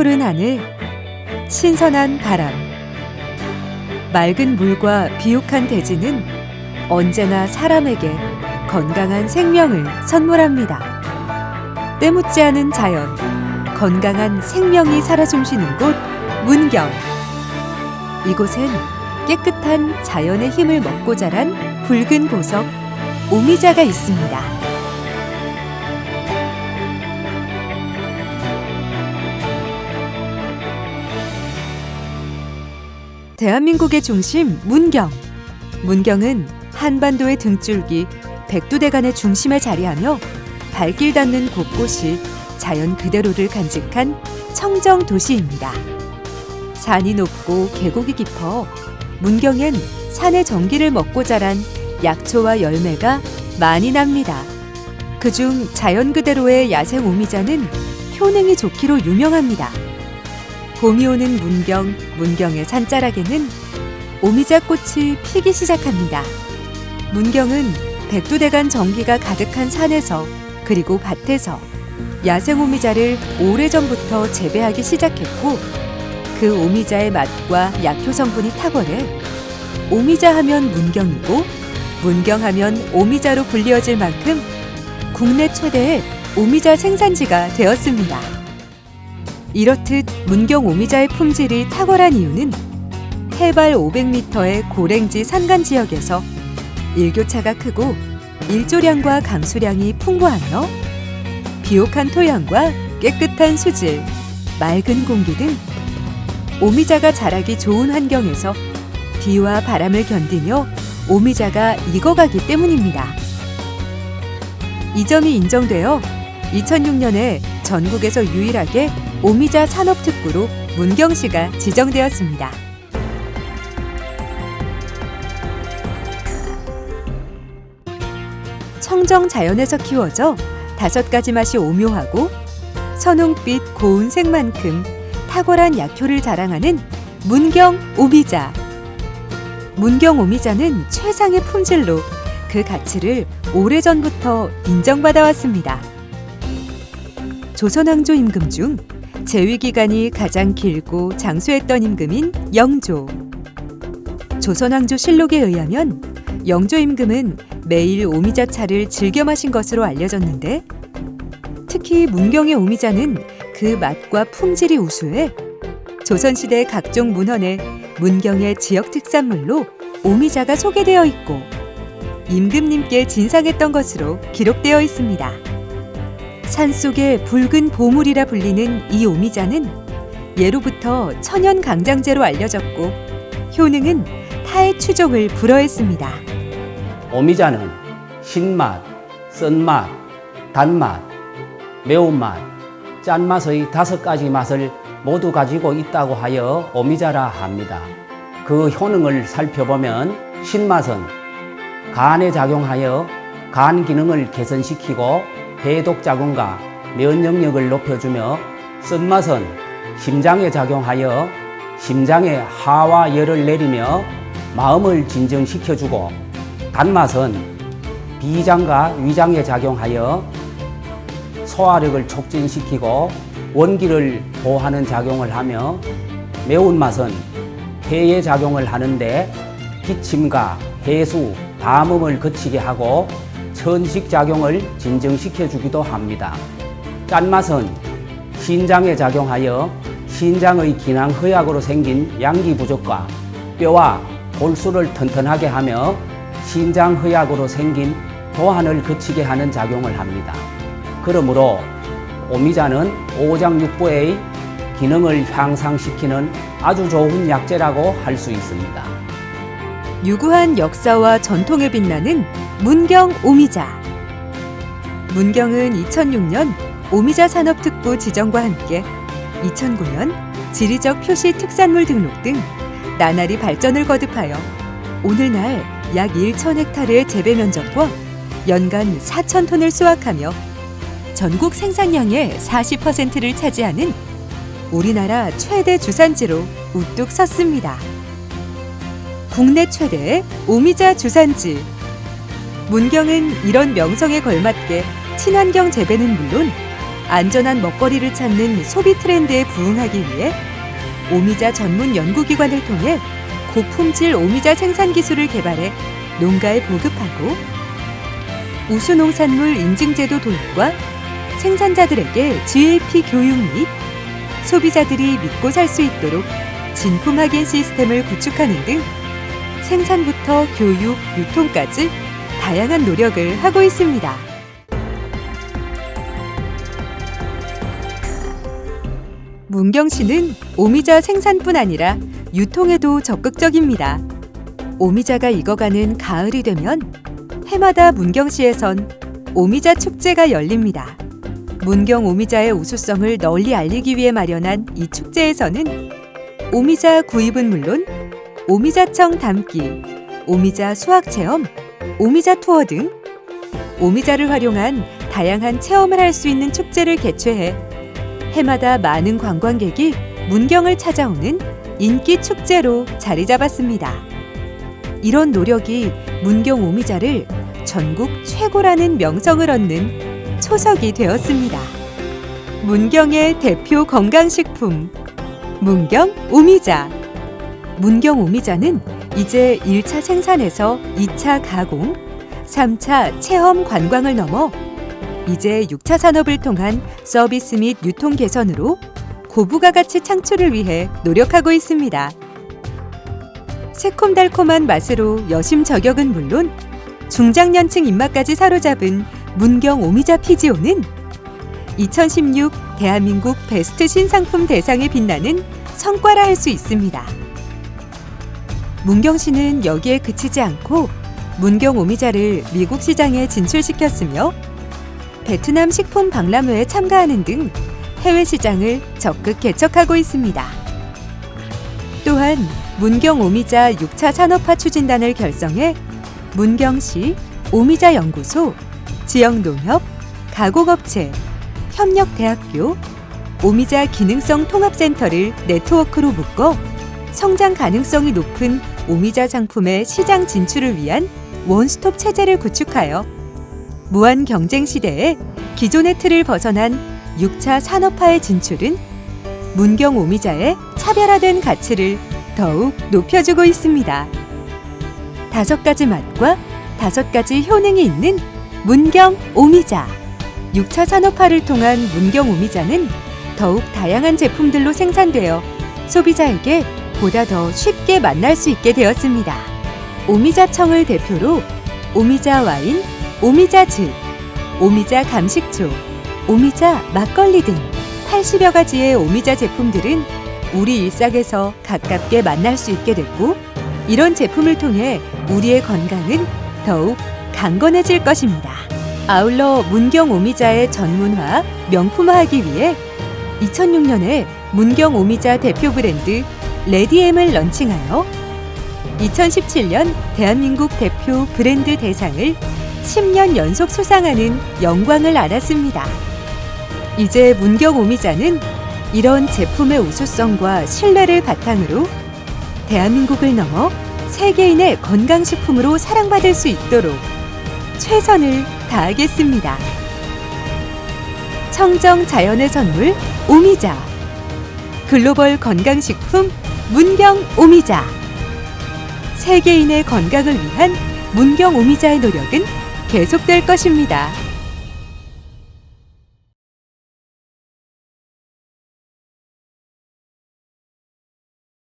푸른 하늘, 신선한 바람, 맑은 물과 비옥한 대지는 언제나 사람에게 건강한 생명을 선물합니다. 때묻지 않은 자연, 건강한 생명이 살아 숨쉬는 곳 문경. 이곳엔 깨끗한 자연의 힘을 먹고 자란 붉은 보석 오미자가 있습니다. 대한민국의 중심 문경. 문경은 한반도의 등줄기 백두대간의 중심에 자리하며 발길 닿는 곳곳이 자연 그대로를 간직한 청정 도시입니다. 산이 높고 계곡이 깊어 문경엔 산의 전기를 먹고 자란 약초와 열매가 많이 납니다. 그중 자연 그대로의 야생 오미자는 효능이 좋기로 유명합니다. 봄이 오는 문경, 문경의 산자락에는 오미자 꽃이 피기 시작합니다. 문경은 백두대간 전기가 가득한 산에서 그리고 밭에서 야생 오미자를 오래전부터 재배하기 시작했고 그 오미자의 맛과 약효 성분이 탁월해 오미자 하면 문경이고 문경 하면 오미자로 불리어질 만큼 국내 최대의 오미자 생산지가 되었습니다. 이렇듯 문경 오미자의 품질이 탁월한 이유는 해발 500m의 고랭지 산간 지역에서 일교차가 크고 일조량과 강수량이 풍부하며 비옥한 토양과 깨끗한 수질, 맑은 공기 등 오미자가 자라기 좋은 환경에서 비와 바람을 견디며 오미자가 익어가기 때문입니다. 이 점이 인정되어 2006년에 전국에서 유일하게 오미자 산업특구로 문경시가 지정되었습니다. 청정 자연에서 키워져 다섯 가지 맛이 오묘하고 선홍빛 고운 색만큼 탁월한 약효를 자랑하는 문경 오미자. 문경 오미자는 최상의 품질로 그 가치를 오래전부터 인정받아 왔습니다. 조선왕조 임금 중 재위 기간이 가장 길고 장수했던 임금인 영조. 조선왕조 실록에 의하면 영조 임금은 매일 오미자차를 즐겨 마신 것으로 알려졌는데 특히 문경의 오미자는 그 맛과 품질이 우수해 조선시대 각종 문헌에 문경의 지역 특산물로 오미자가 소개되어 있고 임금님께 진상했던 것으로 기록되어 있습니다. 산속의 붉은 보물이라 불리는 이 오미자는 예로부터 천연 강장제로 알려졌고 효능은 타의 추종을 불허했습니다. 오미자는 신맛, 쓴맛, 단맛, 매운맛, 짠맛의 다섯 가지 맛을 모두 가지고 있다고 하여 오미자라 합니다. 그 효능을 살펴보면 신맛은 간에 작용하여 간 기능을 개선시키고 해독 작용과 면역력을 높여주며 쓴맛은 심장에 작용하여 심장에 하와 열을 내리며 마음을 진정시켜주고 단맛은 비장과 위장에 작용하여 소화력을 촉진시키고 원기를 보호하는 작용을 하며 매운맛은 폐에 작용을 하는데 기침과 해수, 담음을 거치게 하고 천식 작용을 진정시켜 주기도 합니다. 짠맛은 신장에 작용하여 신장의 기능 허약으로 생긴 양기 부족과 뼈와 골수를 튼튼하게 하며 신장 허약으로 생긴 도한을 거치게 하는 작용을 합니다. 그러므로 오미자는 오장육부의 기능을 향상시키는 아주 좋은 약재라고 할 수 있습니다. 유구한 역사와 전통에 빛나는 문경 오미자. 문경은 2006년 오미자 산업특구 지정과 함께 2009년 지리적 표시 특산물 등록 등 나날이 발전을 거듭하여 오늘날 약 1천 헥타르의 재배 면적과 연간 4천 톤을 수확하며 전국 생산량의 40%를 차지하는 우리나라 최대 주산지로 우뚝 섰습니다. 국내 최대의 오미자 주산지. 문경은 이런 명성에 걸맞게 친환경 재배는 물론 안전한 먹거리를 찾는 소비 트렌드에 부응하기 위해 오미자 전문 연구기관을 통해 고품질 오미자 생산 기술을 개발해 농가에 보급하고 우수농산물 인증제도 도입과 생산자들에게 GAP 교육 및 소비자들이 믿고 살 수 있도록 진품 확인 시스템을 구축하는 등 생산부터 교육, 유통까지 다양한 노력을 하고 있습니다. 문경시는 오미자 생산뿐 아니라 유통에도 적극적입니다. 오미자가 익어가는 가을이 되면 해마다 문경시에선 오미자 축제가 열립니다. 문경 오미자의 우수성을 널리 알리기 위해 마련한 이 축제에서는 오미자 구입은 물론 오미자청 담기, 오미자 수학 체험, 오미자 투어 등 오미자를 활용한 다양한 체험을 할 수 있는 축제를 개최해 해마다 많은 관광객이 문경을 찾아오는 인기 축제로 자리 잡았습니다. 이런 노력이 문경 오미자를 전국 최고라는 명성을 얻는 초석이 되었습니다. 문경의 대표 건강식품 문경 오미자 문경 오미자는 이제 1차 생산에서 2차 가공, 3차 체험 관광을 넘어 이제 6차 산업을 통한 서비스 및 유통 개선으로 고부가 가치 창출을 위해 노력하고 있습니다. 새콤달콤한 맛으로 여심 저격은 물론 중장년층 입맛까지 사로잡은 문경 오미자 피지오는 2016 대한민국 베스트 신상품 대상에 빛나는 성과라 할 수 있습니다. 문경시는 여기에 그치지 않고 문경 오미자를 미국 시장에 진출시켰으며 베트남 식품 박람회에 참가하는 등 해외 시장을 적극 개척하고 있습니다. 또한 문경 오미자 6차 산업화 추진단을 결성해 문경시 오미자 연구소, 지역 농협, 가공업체, 협력대학교, 오미자 기능성 통합센터를 네트워크로 묶어 성장 가능성이 높은 오미자 상품의 시장 진출을 위한 원스톱 체제를 구축하여 무한 경쟁 시대에 기존의 틀을 벗어난 6차 산업화의 진출은 문경 오미자의 차별화된 가치를 더욱 높여주고 있습니다. 다섯 가지 맛과 다섯 가지 효능이 있는 문경 오미자. 6차 산업화를 통한 문경 오미자는 더욱 다양한 제품들로 생산되어 소비자에게 보다 더 쉽게 만날 수 있게 되었습니다. 오미자청을 대표로 오미자 와인, 오미자 즙, 오미자 감식초, 오미자 막걸리 등 80여 가지의 오미자 제품들은 우리 일상에서 가깝게 만날 수 있게 됐고 이런 제품을 통해 우리의 건강은 더욱 강건해질 것입니다. 아울러 문경 오미자의 전문화, 명품화하기 위해 2006년에 문경 오미자 대표 브랜드 레디엠을 런칭하여 2017년 대한민국 대표 브랜드 대상을 10년 연속 수상하는 영광을 알았습니다. 이제 문경 오미자는 이런 제품의 우수성과 신뢰를 바탕으로 대한민국을 넘어 세계인의 건강식품으로 사랑받을 수 있도록 최선을 다하겠습니다. 청정 자연의 선물 오미자 글로벌 건강식품 문경 오미자 세계인의 건강을 위한 문경 오미자의 노력은 계속될 것입니다.